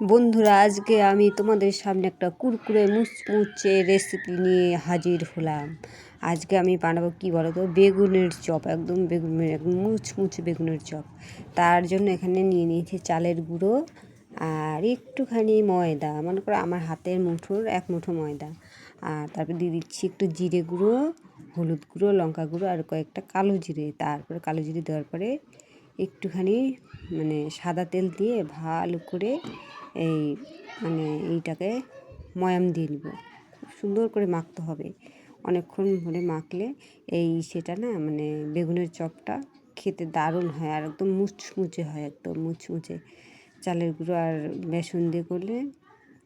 বন্ধুরা, আজকে আমি তোমাদের সামনে একটা কুরকুরে মুচমুচে রেসিপি নিয়ে হাজির হলাম। আজকে আমি বানাবো কী বলো তো বেগুনের চপ, একদম বেগুনের, একদম মুচমুচে বেগুনের চপ। তার জন্য এখানে নিয়ে নিয়েছি চালের গুঁড়ো আর একটুখানি ময়দা। মনে করো আমার হাতের মুঠোর এক মুঠো ময়দা। আর তারপর দিয়ে দিচ্ছি একটু জিরে গুঁড়ো, হলুদ গুঁড়ো, লঙ্কা গুঁড়ো আর কয়েকটা কালো জিরে। তারপরে কালো জিরে দেওয়ার পরে একটুখানি মানে সাদা তেল দিয়ে ভালো করে এই মানে এইটাকে ময়াম দিয়ে নিব। খুব সুন্দর করে মাখতে হবে। অনেকক্ষণ ধরে মাখলে এই সেটা না মানে বেগুনের চপটা খেতে দারুণ হয় আর একদম মুচমুচে হয়, একদম মুচমুচে। চালের গুঁড়ো আর বেসন দিয়ে করলে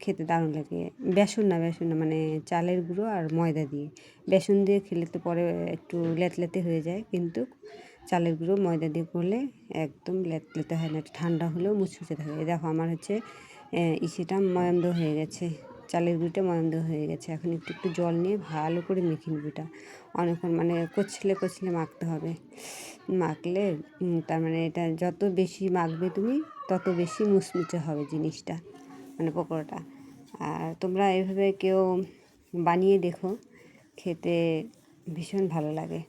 খেতে দারুণ লাগে। বেসন না বেসন না মানে চালের গুঁড়ো আর ময়দা দিয়ে। বেসন দিয়ে খেলে তো পরে একটু লেতলেতে হয়ে যায়, কিন্তু চালের গুঁড়ো ময়দা দিয়ে করলে একদম লেতলেতে হয় না ঠান্ডা হলেও মুচমুচে থাকে। এই দেখো আমার হচ্ছে ইসিটা ময়ান্দ হয়ে গেছে, চালের গুঁড়িটা ময়ান্দ হয়ে গেছে। এখন একটু একটু জল নিয়ে ভালো করে মেখে নিবি এটা। অনেকক্ষণ মানে কচলে কচলে মাখতে হবে। মাখলে তার মানে এটা যত বেশি মাখবে তুমি, তত বেশি মুচমুচে হবে জিনিসটা মানে পকোড়াটা। আর তোমরা এভাবে কেউ বানিয়ে দেখো, খেতে ভীষণ ভালো লাগে।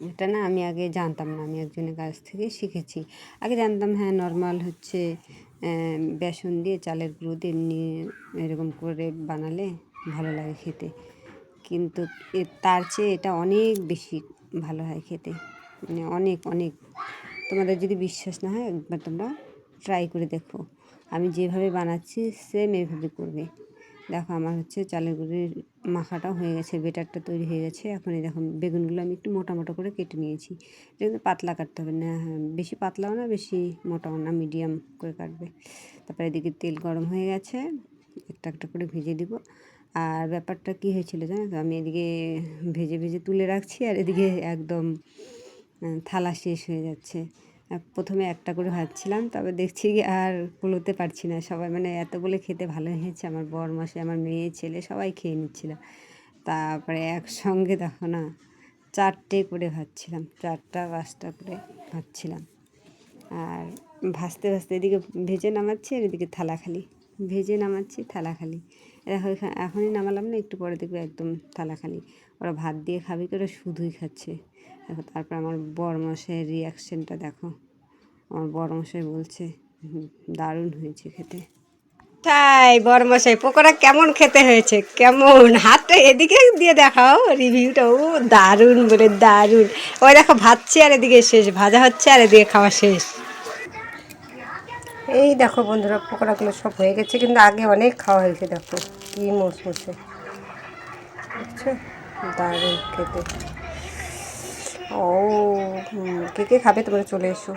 এটা না আমি আগে জানতাম না, আমি একজনের কাছ থেকে শিখেছি। আগে জানতাম হ্যাঁ নর্মাল হচ্ছে বেসন দিয়ে চালের গুঁড়ো দিয়ে নিয়ে এরকম করে বানালে ভালো লাগে খেতে। কিন্তু তার চেয়ে এটা অনেক বেশি ভালো হয় খেতে। মানে অনেক অনেক। তোমাদের যদি বিশ্বাস না হয়, একবার তোমরা ট্রাই করে দেখো। আমি যেভাবে বানাচ্ছি সেম এইভাবে করবে। দেখো আমার হচ্ছে চালের গুঁড়ির মাখাটা হয়ে গেছে, বেটারটা তৈরি হয়ে গেছে। এখন এই দেখো বেগুনগুলো আমি একটু মোটা মোটা করে কেটে নিয়েছি। কিন্তু পাতলা কাটতে হবে না হ্যাঁ বেশি পাতলাও না, বেশি মোটাও না, মিডিয়াম করে কাটবে। তারপরে এদিকে তেল গরম হয়ে গেছে, একটা একটা করে ভেজে দিব। আর ব্যাপারটা কী হয়েছিল জানো তো, আমি এদিকে ভেজে ভেজে তুলে রাখছি আর এদিকে একদম থালা শেষ হয়ে যাচ্ছে। প্রথমে একটা করে ভাজছিলাম তবে দেখছি আর কুলোতে পারছি না। সবাই মানে এত বলে খেতে ভালো হয়েছে, আমার বর মাসে, আমার মেয়ে, ছেলে সবাই খেয়ে নিচ্ছিল। তারপরে একসঙ্গে দেখো না, চারটে করে ভাজছিলাম চারটা, পাঁচটা করে ভাজছিলাম আর ভাজতে ভাজতে এদিকে ভেজে নামাচ্ছি আর এদিকে থালা খালি। ভেজে নামাচ্ছি থালা খালি দেখো এখনই নামালাম না, একটু পরে দেখবে একদম থালা খালি ওরা ভাত দিয়ে খাবে কি? ওরা শুধুই খাচ্ছে। দেখো, তারপর আমার বড় মশাইয়ের রিয়াকশানটা দেখো। আমার বড় মশাই বলছে দারুণ হয়েছে খেতে। তাই বড় মশাই পকোড়া কেমন খেতে হয়েছে? কেমন? হাতটা এদিকে দিয়ে দেখাও রিভিউটা ও, দারুণ বলে, দারুণ। ওই দেখো, ভাজছে আর এদিকে শেষ, ভাজা হচ্ছে আর এদিকে খাওয়া শেষ। এই দেখো বন্ধুরা, পকোড়াগুলো সব হয়ে গেছে, কিন্তু আগে অনেক খাওয়া হয়েছে, দেখো, কি মশমশে বুঝছ দারুণ খেতে। ও কে কে খাবে তোমরা চলে এসো।